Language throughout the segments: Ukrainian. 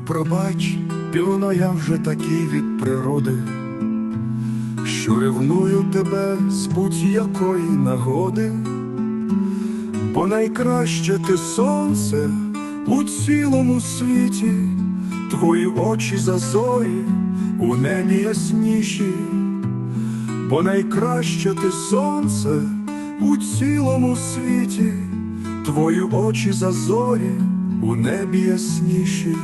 пробач, півно я вже такий від природи, що ревную тебе з будь-якої нагоди, бо найкраще ти сонце у цілому світі, твої очі зазорі у небі ясніші, бо найкраще ти сонце у цілому світі, твої очі зазорі у небі ясніші.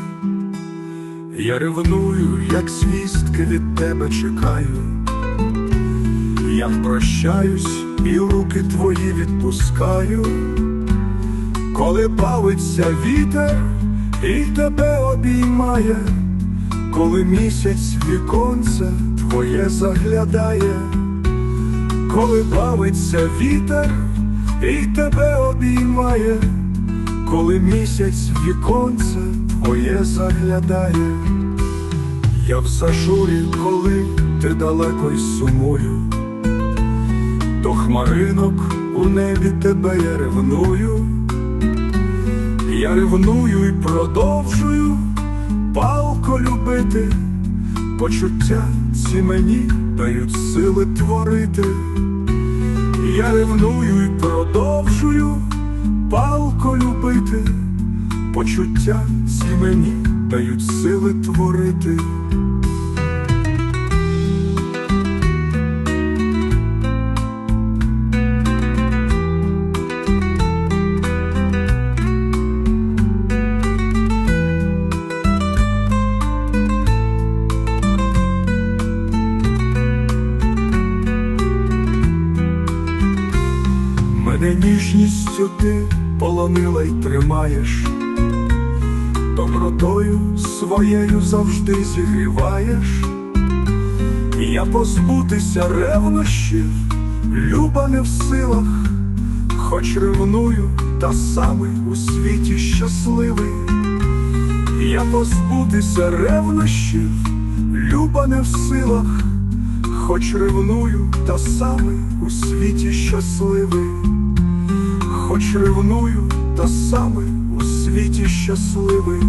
Я ревную, як звістки від тебе чекаю. Я прощаюсь і руки твої відпускаю, коли бавиться вітер і тебе обіймає, коли місяць віконце твоє заглядає, коли бавиться вітер і тебе обіймає, коли місяць віконце твоє заглядає. Я в зажурі, коли ти далеко й сумую, до хмаринок у небі тебе я ревную, я ревную і продовжую палко любити, почуття ці мені дають сили творити, я ревную і продовжую палко любити, почуття сімені дають сили творити. Мене ніжністю ти полонила й тримаєш, добротою своєю завжди зігріваєш, я позбутися ревнощів, люба не в силах, хоч ревную, та самий у світі щасливий, я позбутися ревнощів, люба не в силах, хоч ревную, та самий у світі щасливий. Ревную, та саме у світі. Щасливий.